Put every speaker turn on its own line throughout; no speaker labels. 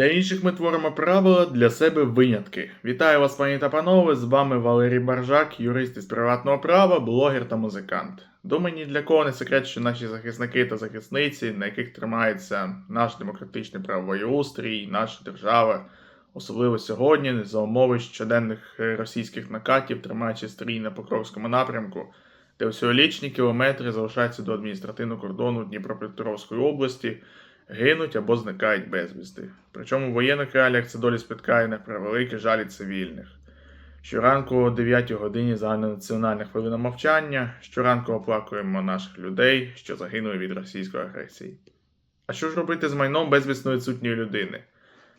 Для інших ми творимо правила, для себе винятки. Вітаю вас, пані та панове! З вами Валерій Баржак, юрист із приватного права, блогер та музикант. Думаю, ні для кого не секрет, що наші захисники та захисниці, на яких тримається наш демократичний правовий устрій, наша держава, особливо сьогодні, за умови щоденних е, російських накатів, тримаючи стрій на Покровському напрямку, де всього лічні кілометри залишаються до адміністративного кордону Дніпропетровської області гинуть або зникають безвісти. Причому в воєнних реаліях це долі спіткає на превеликий жаль цивільних. Щоранку о 9 годині загальнонаціональна хвилина мовчання, щоранку оплакуємо наших людей, що загинули від російської агресії. А що ж робити з майном безвісної відсутньої людини?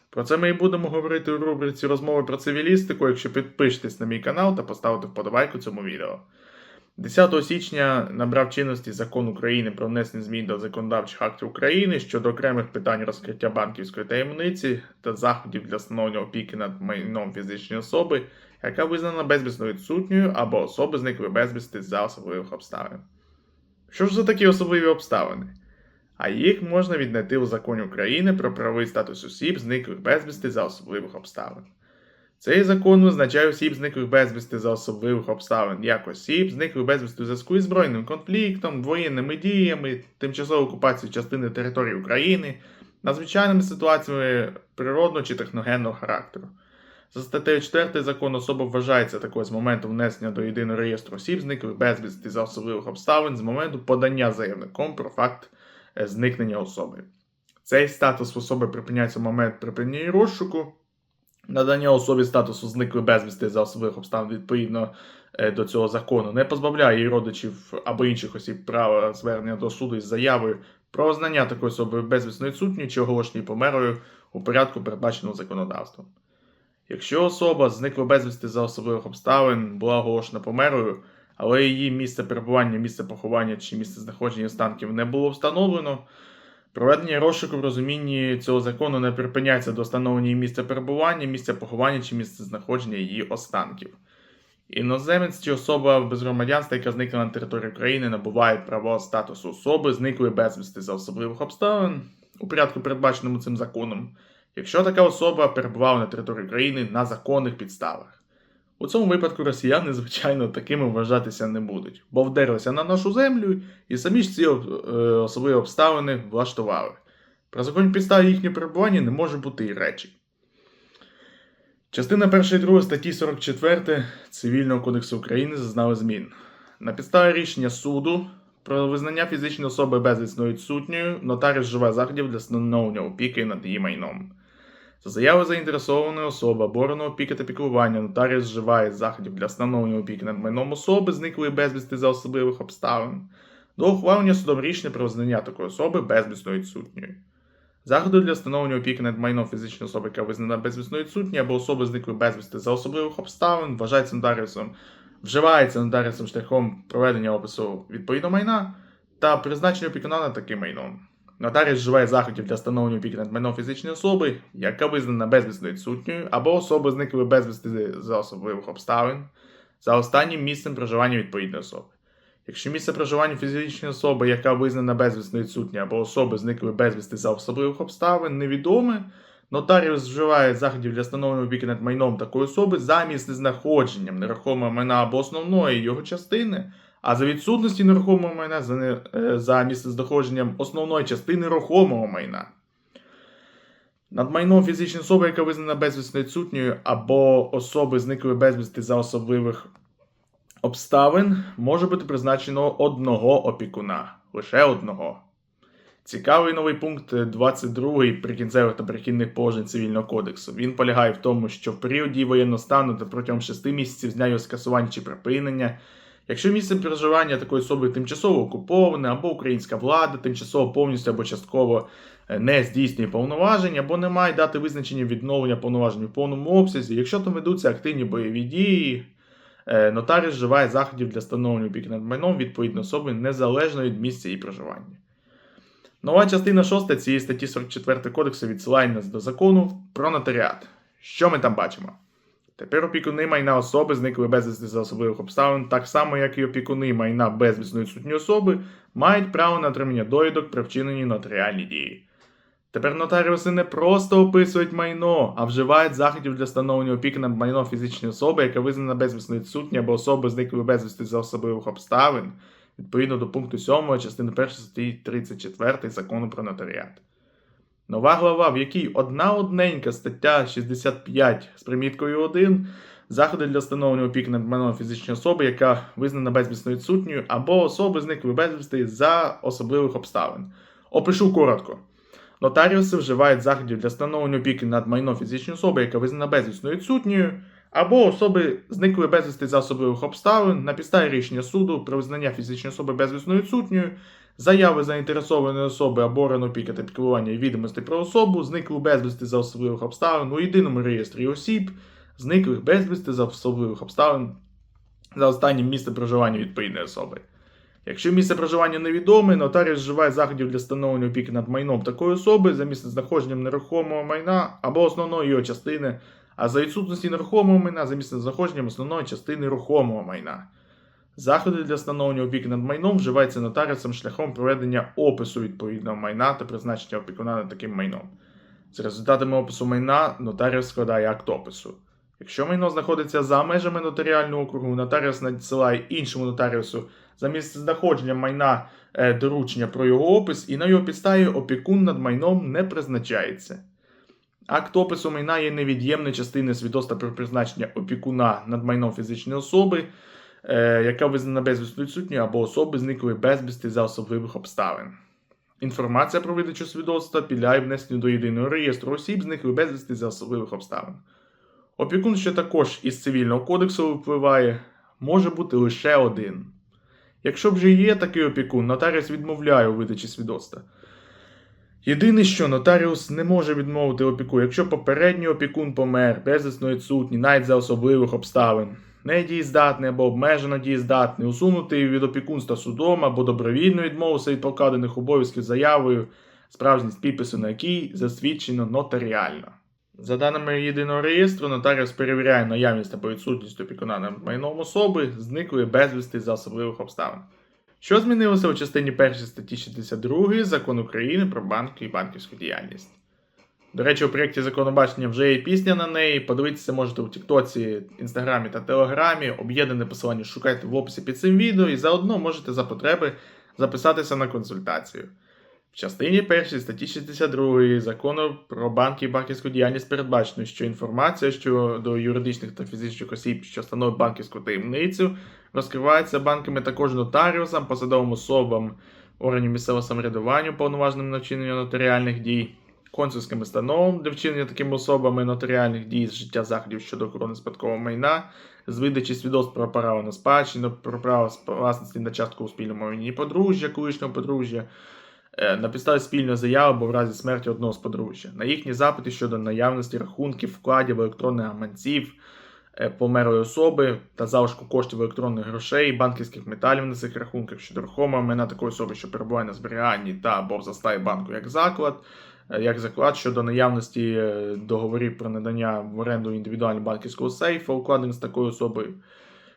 Про це ми і будемо говорити у рубриці розмови про цивілістику, якщо підпишетесь на мій канал та поставите вподобайку цьому відео. 10 січня набрав чинності закон України про внесення змін до законодавчих актів України щодо окремих питань розкриття банківської таємниці та заходів для встановлення опіки над майном фізичної особи, яка визнана безвісною відсутньою або особи зникли безвісти за особливих обставин. Що ж за такі особливі обставини? А їх можна віднайти у законі України про правовий статус осіб, зниклих безвісти за особливих обставин. Цей закон визначає осіб зниклих безвісти за особливих обставин, як осіб, зниклих безвісти у зв'язку із збройним конфліктом, воєнними діями, тимчасовою окупацією частини території України, надзвичайними ситуаціями природного чи техногенного характеру. За статтею 4 закону особа вважається такою з моменту внесення до єдиного реєстру осіб, зниклих безвісти за особливих обставин з моменту подання заявником про факт е, зникнення особи. Цей статус особи припиняється в момент припинення розшуку. Надання особі статусу зниклий безвісти за особливих обставин відповідно е, до цього закону не позбавляє її родичів або інших осіб права звернення до суду із заявою про визнання такої особи безвісною відсутньою чи оголошеною померлою у порядку, передбаченого законодавством. Якщо особа зникла безвісти за особливих обставин, була оголошена померлою, але її місце перебування, місце поховання чи місце знаходження останків не було встановлено, Проведення розшуку в розумінні цього закону не припиняється до встановлення місця перебування, місця поховання чи місця знаходження її останків. Іноземець чи особа без громадянства, яка зникла на території України, набуває право статусу особи, зниклої безвісти за особливих обставин у порядку, передбаченому цим законом, якщо така особа перебувала на території України на законних підставах. У цьому випадку росіяни, звичайно, такими вважатися не будуть, бо вдерлися на нашу землю і самі ж ці е, особливі обставини влаштували. Про законні підстави їхнього перебування не може бути і речі. Частина 1 і 2 статті 44 Цивільного кодексу України зазнали змін. На підставі рішення суду про визнання фізичної особи безвісною відсутньою нотаріус вживає заходів для встановлення опіки над її майном. За заявою заінтересованої особи оборону опіки та піклування нотаріус вживає заходів для встановлення опіки над майном особи, зниклої безвісти за особливих обставин, до ухвалення судом рішення про визнання такої особи безвісною відсутньою. Заходи для встановлення опіки над майном фізичної особи, яка визнана безвісною відсутньою, або особи зниклої безвісти за особливих обставин, вважається нотаріусом, вживається нотаріусом шляхом проведення опису відповідного майна та призначення опікуна над таким майном. Нотаріус вживає заходів для встановлення опіки над майном фізичної особи, яка визнана безвісно відсутньою, або особи зникли безвісти за особливих обставин за останнім місцем проживання відповідної особи. Якщо місце проживання фізичної особи, яка визнана безвісно відсутньою, або особи зникли безвісти за особливих обставин, невідоме, нотаріус вживає заходів для встановлення опіки над майном такої особи за місце знаходженням нерухомого майна або основної його частини. А за відсутності нерухомого майна за, не, е, місцезнаходженням основної частини рухомого майна. Над майном фізичної особи, яка визнана безвісно відсутньою, або особи зникли безвісти за особливих обставин, може бути призначено одного опікуна. Лише одного. Цікавий новий пункт 22 прикінцевих та перехідних положень цивільного кодексу. Він полягає в тому, що в період дії воєнного стану та протягом 6 місяців з дня його скасування чи припинення. Якщо місцем проживання такої особи тимчасово окуповане, або українська влада тимчасово повністю або частково е, не здійснює повноважень, або не має дати визначення відновлення повноважень у повному обсязі, якщо там ведуться активні бойові дії, е, нотаріус вживає заходів для встановлення опіки над майном відповідної особи незалежно від місця її проживання. Нова частина 6 цієї статті 44 кодексу відсилає нас до закону про нотаріат. Що ми там бачимо? Тепер опікуни майна особи зникли безвісти за особливих обставин, так само, як і опікуни майна безвісної відсутньої особи, мають право на отримання довідок при вчиненні нотаріальні дії. Тепер нотаріуси не просто описують майно, а вживають заходів для встановлення опіки над майном фізичної особи, яка визнана безвісною відсутня або особи зниклої безвісти за особливих обставин, відповідно до пункту 7 частини 1 статті 34 закону про нотаріат. Нова глава, в якій одна одненька стаття 65 з приміткою 1 заходи для встановлення опіки над майном фізичної особи, яка визнана безвісною відсутньою, або особи зниклої безвісти за особливих обставин. Опишу коротко. Нотаріуси вживають заходів для встановлення опіки над майном фізичної особи, яка визнана безвісною відсутньою, або особи зниклої безвісти за особливих обставин на підставі рішення суду про визнання фізичної особи безвісною відсутньою, заяви заінтересованої особи або органу опіки та піклування відомостей про особу, зниклу безвісти за особливих обставин у єдиному реєстрі осіб, зниклих безвісти за особливих обставин за останнім місцем проживання відповідної особи. Якщо місце проживання невідоме, нотаріус вживає заходів для встановлення опіки над майном такої особи за місцем знаходженням нерухомого майна або основної його частини, а за відсутності нерухомого майна за місцем знаходженням основної частини рухомого майна. Заходи для встановлення опіки над майном вживаються нотаріусом шляхом проведення опису відповідного майна та призначення опікуна над таким майном. За результатами опису майна нотаріус складає акт опису. Якщо майно знаходиться за межами нотаріального округу, нотаріус надсилає іншому нотаріусу за місце знаходження майна е, доручення про його опис, і на його підставі опікун над майном не призначається. Акт опису майна є невід'ємною частиною свідоцтва про призначення опікуна над майном фізичної особи, е, яка визнана безвісною відсутньою або особи зниклої безвісти за особливих обставин. Інформація про видачу свідоцтва підлягає внесенню до єдиного реєстру осіб, зниклих безвісти за особливих обставин. Опікун, що також із цивільного кодексу випливає, може бути лише один. Якщо вже є такий опікун, нотаріус відмовляє у видачі свідоцтва. Єдине, що нотаріус не може відмовити опіку, якщо попередній опікун помер, безвісно відсутній, навіть за особливих обставин, недієздатний або обмежено дієздатний, усунутий від опікунства судом або добровільно відмовився від покладених обов'язків заявою, справжність підпису на якій засвідчено нотаріально. За даними єдиного реєстру, нотаріус перевіряє наявність або відсутність опікуна над майном особи, зниклої безвісти за особливих обставин. Що змінилося у частині 1 статті 62 Закону України про банки і банківську діяльність? До речі, у проєкті законобачення вже є пісня на неї. Подивитися можете у Тіктоці, Інстаграмі та Телеграмі. Об'єднане посилання шукайте в описі під цим відео і заодно можете за потреби записатися на консультацію. В частині 1 статті 62 закону про банки і банківську діяльність передбачено, що інформація щодо юридичних та фізичних осіб, що становить банківську таємницю, розкривається банками також нотаріусам, посадовим особам органів місцевого самоврядування, повноваженим на вчинення нотаріальних дій, консульським установам для вчинення такими особами нотаріальних дій з життя заходів щодо охорони спадкового майна, з видачі свідоцтв про право на спадщину, про право власності на частку у спільному майні подружжя, колишнього подружжя. Е, на підставі спільної заяви або в разі смерті одного з подружжя, на їхні запити щодо наявності рахунків, вкладів електронних гаманців е, померлої особи та залишку коштів електронних грошей, банківських металів на цих рахунках щодо рухомого майна такої особи, що перебуває на зберіганні та або в заставі банку як заклад, е, як заклад щодо наявності договорів про надання в оренду індивідуального банківського сейфу, укладених з такою особою.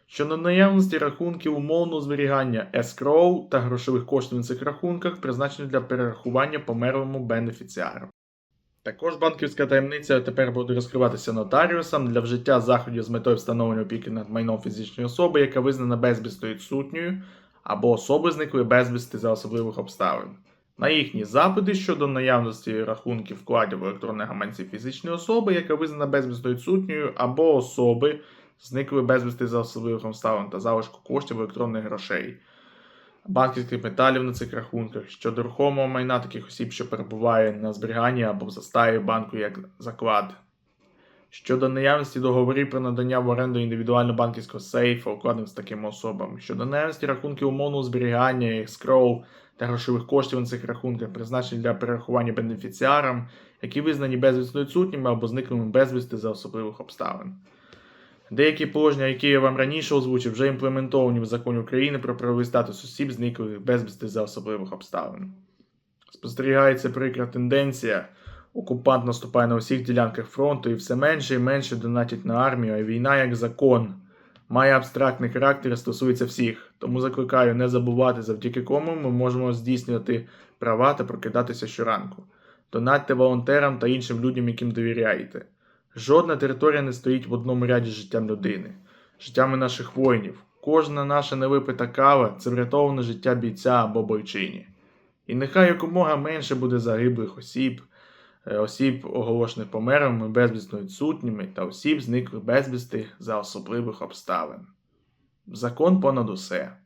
Щодо наявності рахунків умовного зберігання escrow та грошових коштів на цих рахунках, призначених для перерахування померлому бенефіціару. Також банківська таємниця тепер буде розкриватися нотаріусам для вжиття заходів з метою встановлення опіки над майном фізичної особи, яка визнана безвісто відсутньою, або особи зникли безвісти за особливих обставин. На їхні запити щодо наявності рахунків вкладів в електронних гаманці фізичної особи, яка визнана безвісно відсутньою, або особи зникли безвісти за особливих обставин та залишку коштів електронних грошей, банківських металів на цих рахунках, щодо рухомого майна таких осіб, що перебуває на зберіганні або в заставі банку як заклад. Щодо наявності договорів про надання в оренду індивідуального банківського сейфу, укладених з такими особами, щодо наявності рахунків умовного зберігання, escrow та грошових коштів на цих рахунках, призначені для перерахування бенефіціарам, які визнані безвісно відсутніми або зниклими безвісти за особливих обставин. Деякі положення, які я вам раніше озвучив, вже імплементовані в законі України про правовий статус осіб, зниклих безвісти за особливих обставин. Спостерігається прикра тенденція. Окупант наступає на усіх ділянках фронту і все менше і менше донатять на армію, а війна як закон має абстрактний характер і стосується всіх. Тому закликаю не забувати, завдяки кому ми можемо здійснювати права та прокидатися щоранку. Донатьте волонтерам та іншим людям, яким довіряєте. Жодна територія не стоїть в одному ряді з життям людини, життями наших воїнів. Кожна наша невипита кава це врятоване життя бійця або бойчині. І нехай якомога менше буде загиблих осіб, е, осіб, оголошених померлими, безвісно відсутніми, та осіб, зниклих безвісти за особливих обставин. Закон понад усе.